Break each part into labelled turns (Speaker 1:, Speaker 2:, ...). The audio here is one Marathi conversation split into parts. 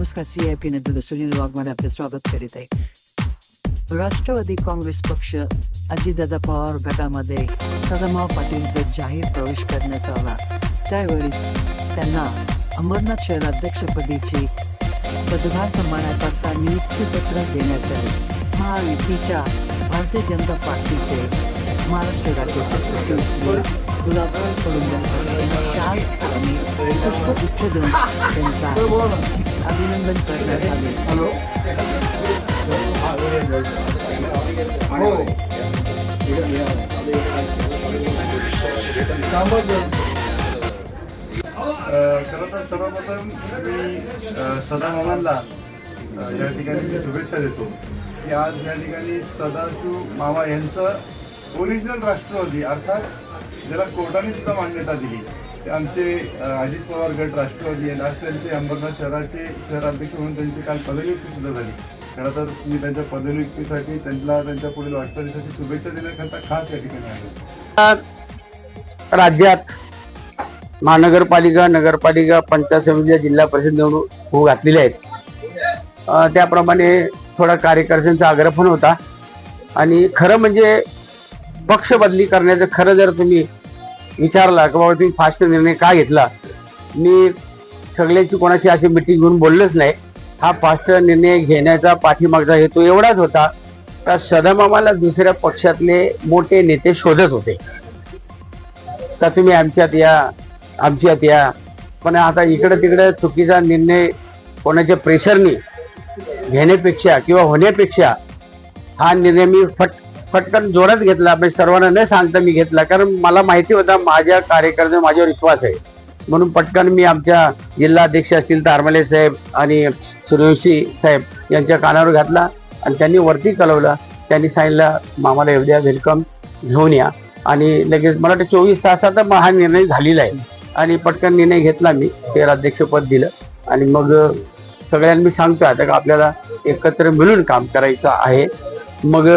Speaker 1: नमस्कार सी आय पी नेते सुनील वाघमारे आपले स्वागत करीत आहे. राष्ट्रवादी काँग्रेस पक्ष अजितदादा पवार गटामध्ये सदाभाऊ पाटीलचा जाहीर प्रवेश करण्यात आला. त्यावेळी त्यांना अमरनाथ शहराध्यक्षपदीची पदभार सांभाळण्याकरता नियुक्तीपत्र देण्यात आले. महायुतीच्या भारतीय जनता पार्टीचे महाराष्ट्र राज्याचे सचिव श्री गुलाबरावकडून चार आणि पुष्प उच्च देऊन त्यांचा अभिनंदन करण्यात आले.
Speaker 2: खरं तर सर्वप्रथम मी अ, सदामामांना या ठिकाणी मी शुभेच्छा देतो. की आज या ठिकाणी सदाशिव मामा यांचं ओरिजिनल राष्ट्रवादी अर्थात ज्याला कोर्टाने सुद्धा मान्यता दिली. ते आमचे अजित पवार गट राष्ट्रवादी आणि आज त्यांचे अंबरनाथ शहराचे शहराध्यक्ष म्हणून त्यांची काल पदनियुक्ती सुद्धा झाली. खरं तर मी त्यांच्या पदनियुक्तीसाठी त्यांना त्यांच्या पुढील वाटचालीसाठी शुभेच्छा देण्याकरता खास या ठिकाणी आहे
Speaker 3: राज्यात महानगरपालिका नगरपालिका पंचायत समिती जिल्हा परिषद निवडणूक होऊ घातलेल्या आहेत. त्याप्रमाणे थोडा कार्यकर्त्यांचा आग्रह पण होता. आणि खरं म्हणजे पक्ष बदली करण्याचं खरं जर तुम्ही विचारला की बाबा तुम्ही फास्ट निर्णय का घेतला? मी सगळ्यांची कोणाची अशी मिटिंग घेऊन बोललोच नाही. हा फास्ट निर्णय घेण्याचा पाठीमागचा हेतू एवढाच होता का आम्हाला दुसऱ्या पक्षातले मोठे नेते शोधत होते. का तुम्ही आमच्यात या आमच्यात या. पण आता इकडं तिकडं चुकीचा निर्णय कोणाच्या प्रेशरनी घेण्यापेक्षा किंवा होण्यापेक्षा हा निर्णय मी फट फटकन जोरात घेतला. म्हणजे सर्वांना न सांगता मी घेतला. कारण मला माहिती होता माझ्या कार्यकर्त्यावर माझ्यावर विश्वास आहे. म्हणून पटकन मी आमच्या जिल्हा अध्यक्ष असतील तारमले साहेब आणि सूर्यवंशी साहेब यांच्या कानावर घातला आणि त्यांनी वरती कळवलं त्यांनी सांगितलं मामाला एवढ्या वेलकम घेऊन या. आणि लगेच मला वाटतं चोवीस तासात मग हा निर्णय झालेला आहे. आणि पटकन निर्णय घेतला मी ते अध्यक्षपद दिलं. आणि मग सगळ्यांना मी सांगतो आता का आपल्याला एकत्र मिळून काम करायचं आहे. मग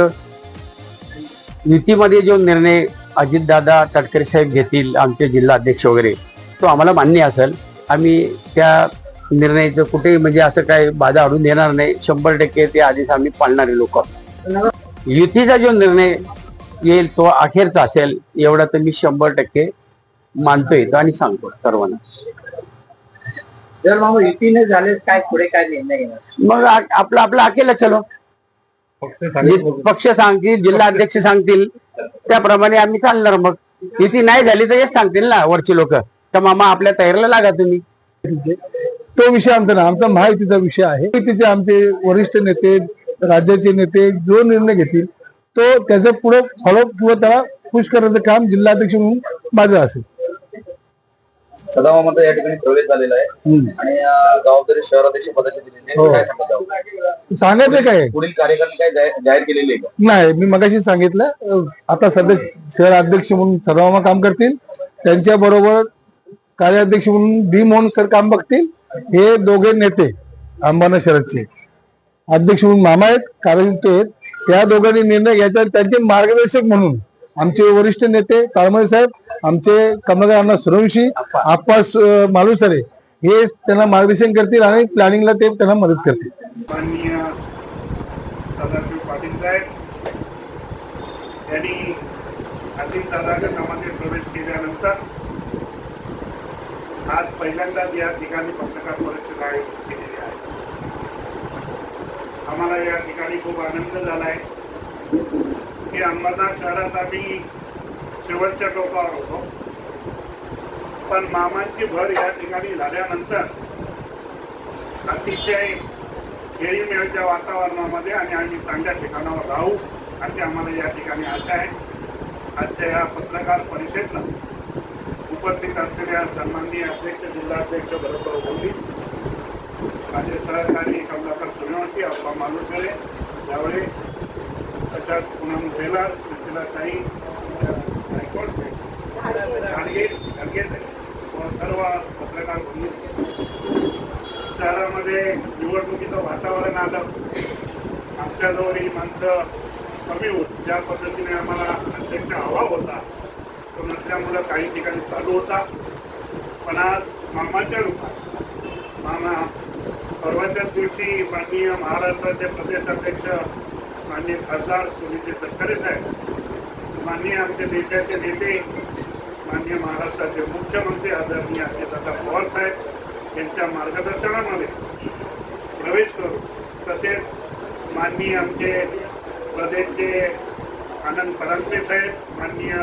Speaker 3: युतीमध्ये जो निर्णय अजितदादा तटकरे साहेब घेतील आमचे जिल्हा अध्यक्ष वगैरे तो आम्हाला मान्य असेल. आम्ही त्या निर्णयाचं कुठेही म्हणजे असं काय बाधा अडून देणार नाही. शंभर टक्के ते आधीच आम्ही पाळणारे लोक युतीचा जो निर्णय येईल तो अखेरचा असेल एवढा तर मी शंभर टक्के मानतोय आणि सांगतो सर्वांना.
Speaker 4: जर मग युतीने झाले काय पुढे काय निर्णय
Speaker 3: मग आपलं आपलं अकेला चलो पक्ष सांगतील जिल्हा अध्यक्ष सांगतील त्याप्रमाणे आम्ही चालणार मग. युती नाही झाली तर हेच सांगतील ना वरची लोक. तर मामा आपल्या तयारीला लागा तुम्ही.
Speaker 5: तो विषय आमचा ना आमचा महायुतीचा विषय आहे. युतीचे आमचे वरिष्ठ नेते राज्याचे नेते जो निर्णय घेतील तो त्याचं पुढे फॉलो पुढे त्याला पुश करण्याचं काम जिल्हाध्यक्ष म्हणून माझं असेल.
Speaker 4: सदामामाचा या ठिकाणी प्रवेश झालेला आहे. आणि जबाबदारी शहराध्यक्ष पदाची दिलेली आहे.
Speaker 5: हो.
Speaker 4: काय सांगता त्यावर?
Speaker 5: सांगायचं काय?
Speaker 4: पुढील कार्यक्रम काय जाहीर- जाहीर केलेली आहे का?
Speaker 5: नाही मी मगाशी सांगितलं अं, आता सध्या शहर अध्यक्ष म्हणून सर्वमा काम करतील. त्यांच्या बरोबर कार्याध्यक्ष म्हणून डी मोहन सर काम बघतील. हे दोघे नेते अंबाना शरदचे. अध्यक्ष म्हणून मामा आहेत कार्ययुक्त आहेत. त्या दोघांनी निर्णय घ्यायचा आणि त्यांचे मार्गदर्शक म्हणून आमचे वरिष्ठ नेते ताळमळे साहेब आमचे कमलाकर अण्णा सुरवंशी आप्पास मालुसरे हे त्यांना मार्गदर्शन करतील आणि प्लॅनिंगला ते त्यांना मदत करतील.
Speaker 2: सदाशिव पाटील साहेब यांनी अजित दादा प्रवेश केल्यानंतर आज पहिल्यांदाच या ठिकाणी पत्रकार परिषद आयोजित केलेली आहे. आम्हाला या ठिकाणी खूप आनंद झाला आहे. की अंबरनाथ शहरात आम्ही शेवटच्या टोकावर होतो. पण मामांची भर या ठिकाणी झाल्यानंतर अतिशय खेळीमेळच्या वातावरणामध्ये आणि आम्ही चांगल्या ठिकाणावर राहू अशी आम्हाला या ठिकाणी आशा आहे. आजच्या या पत्रकार परिषदेला उपस्थित असलेल्या सन्माननीय अध्यक्ष जिल्हाध्यक्ष भरतभाऊ बोली माझे सहकारी कमलाकर सूर्यवंशी अप्पा मालुसरे यावेळी तशाच पूनम झेलार सुशीला ताई गायकवाड गाडगे गाडगे सर्व पत्रकार शहरामध्ये निवडणुकीचं वातावरण आलं. आमच्याजवळ ही माणसं कमी होत. ज्या पद्धतीने आम्हाला अध्यक्ष हवा होता तो नसल्यामुळं काही ठिकाणी चालू होता. पण आज मामाच्या रूपात मामा परवाच्याच दिवशी माननीय महाराष्ट्राचे प्रदेश अध्यक्ष माननीय खासदार सुनील तटकरे साहेब माननीय आमच्या देशाचे नेते माननीय महाराष्ट्राचे मुख्यमंत्री आदरणीय अजितदादा पवार साहेब यांच्या मार्गदर्शनामध्ये प्रवेश करू तसेच माननीय आमचे प्रदेशचे आनंद परांजपे साहेब माननीय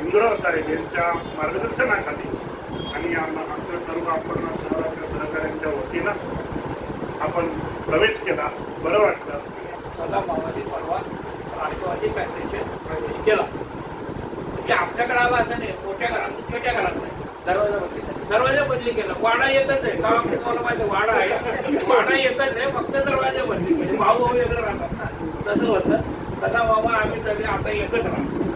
Speaker 2: इंदुराव साहेब यांच्या मार्गदर्शनाखाली आणि आम- आमच्या सर्व आपण शहराच्या सहकाऱ्यांच्या वतीनं आपण प्रवेश केला. बरं वाटलं.
Speaker 6: सदा माओवादी परवा राष्ट्रवादी काँग्रेसचे प्रवेश केला. म्हणजे आपल्याकडे आला असं नाही मोठ्या घरात छोट्या घरात नाही.
Speaker 4: दरवाजा बदली
Speaker 6: दरवाजा बदली केला. वाडा एकच आहे. गाव तुम्हाला माहिती वाडा आहे. वाडा एकच आहे फक्त दरवाजा बदली म्हणजे भाऊ भाऊ वेगळं राहतात ना. तसं होतं. सदा बाबा आम्ही सगळे आता एकच राहतो